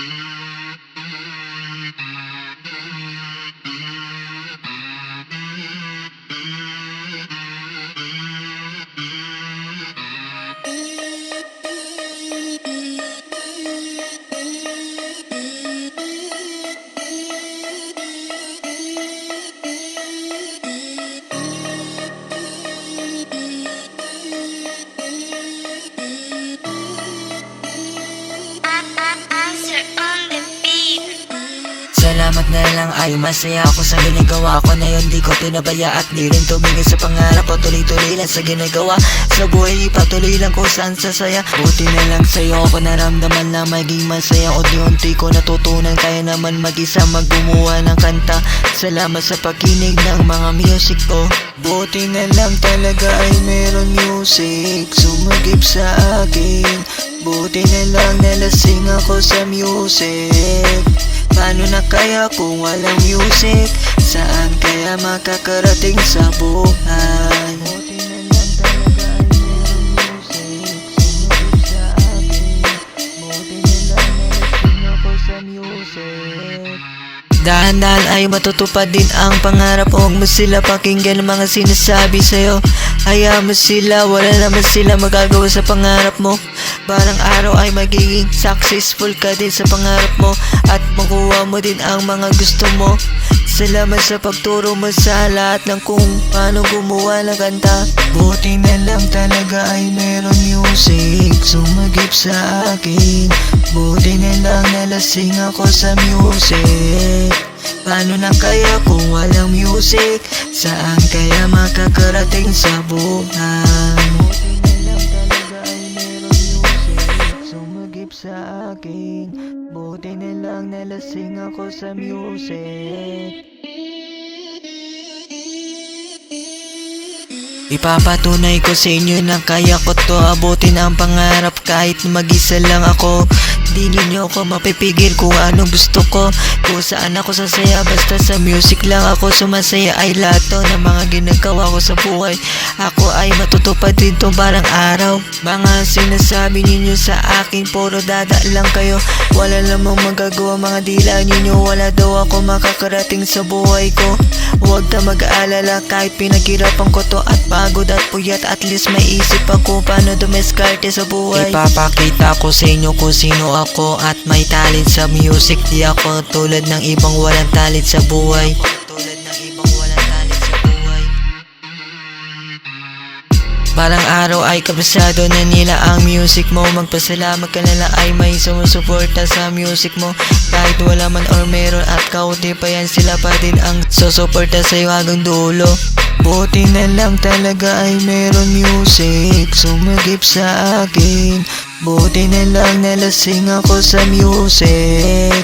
Mm-hmm. Salamat na lang ay masaya ako sa ginagawa ko. Na yun Di ko pinabaya at di rin tumingin sa pangarap o tuloy-tuloy lang sa ginagawa. Sa buhay patuloy lang ko saan sasaya. Buti na lang sa'yo ako naramdaman na maging masaya. Unti-unti ko natutunan kaya naman mag-isa magbumuha ng kanta. Salamat sa pakinig ng mga music ko. Buti na lang talaga ay meron music Sumagip sa akin. Buti na lang nalasing ako sa music Paano na kaya kung walang music? Saan kaya makakarating sa buhay? Dahan-dahan ay matutupad din ang pangarap. Huwag mo sila pakinggan ang mga sinasabi sa'yo. Hayaan mo sila, wala naman sila magagawa sa pangarap mo. Barang araw ay magiging successful ka din sa pangarap mo. At makuha mo din ang mga gusto mo Salamat sa pagturo mo sa lahat ng kung paano gumawa ng kanta Buti na lang talaga ay meron music Sumagip sa akin Buti na lang nalasing ako sa music Paano na kaya kung walang music? Saan kaya makakarating sa buhay? Akin Buti na lang nalasing ako sa music. Ipapatunay ko sa inyo na kaya ko to. Abutin ang pangarap kahit mag-isa lang ako Di ninyo ako mapipigil kung anong gusto ko. Kung saan ako sasaya basta sa music lang ako sumasaya. Ay lahat to ng mga ginagawa ko sa buhay. Ako ay matutupad din to parang araw. Mga sinasabi ninyo sa akin puro dada lang kayo. Wala namang magagawa mga dila ninyo. Wala daw ako makakarating sa buhay ko Huwag na mag-aalala kahit pinaghirapan ko to at pagod at puyat. At least may isip ako paano dumeskarte sa buhay. Ipapakita ko sa inyo kung sino ako at may talent sa music. Di ako tulad ng ibang walang talent sa buhay Parang araw ay kabisado na nila ang music mo. Magpasalamat ka na lang ay may sumusuporta sa music mo. Kahit wala man or meron at kaunti pa yan Sila pa din ang susuporta sa'yo hanggang dulo. Buti na lang talaga ay meron music Sumagip sa akin. Buti na lang nalasing ako sa music.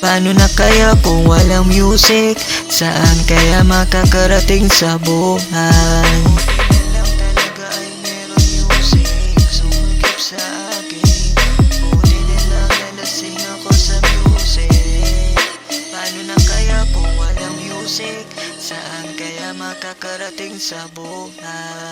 Paano na kaya kung walang music? Saan kaya makakarating sa buhay? Makakarating sa buhay